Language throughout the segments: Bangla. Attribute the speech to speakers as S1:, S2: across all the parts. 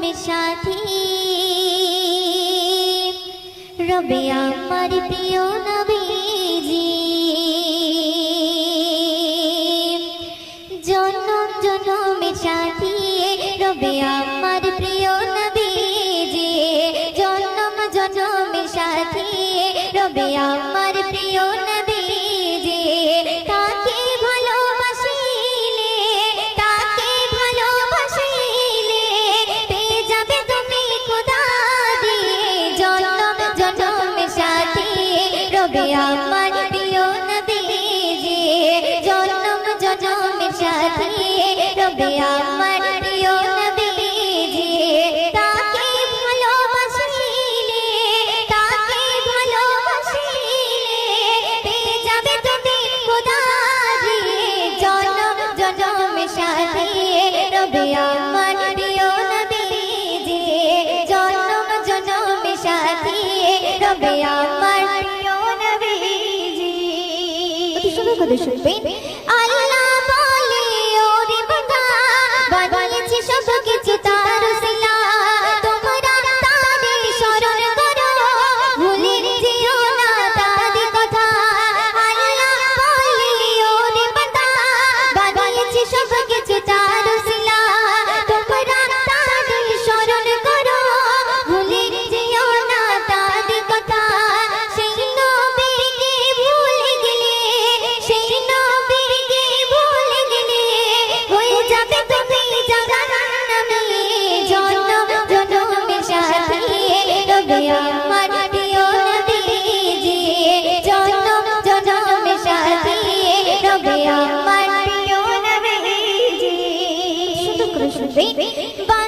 S1: নামে রবে আমার প্রিয় নবীজি। জনম, জনমে সাথী, রবে আমার প্রিয় নবীজি। জনম, জনমে সাথী, রবে আমার তবে আমার প্রিয় নবীজি। শুনবেন Beep beep beep.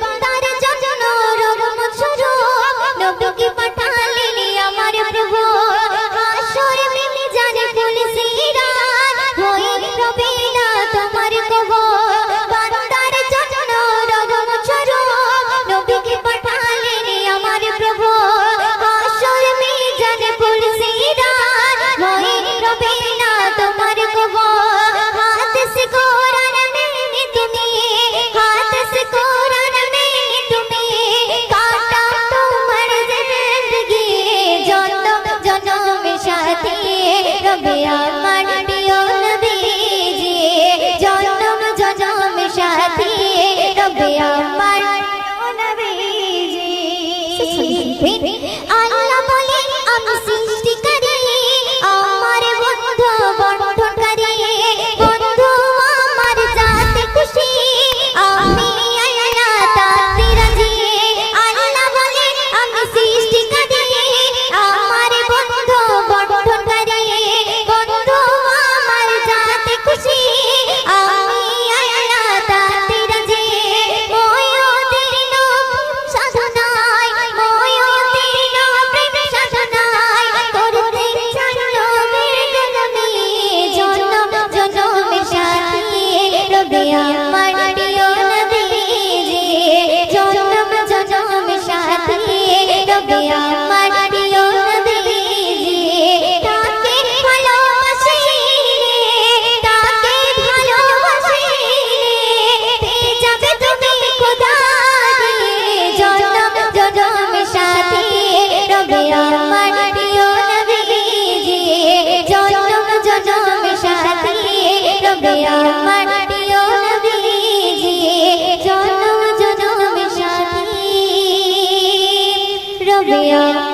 S1: আমার নবীজি আমার প্রিয় নবী জি জনম জনম সাথী, নবী আমার প্রিয় নবী জি তাকে ভালোবাসি রে, তাকে ভালোবাসি রে। পেয়ে যাবে তুমি খোদা দিয়ে জনম জনম সাথী, নবী আমার প্রিয় নবী জি জনম জনম সাথী, নবী আমার Sylvia.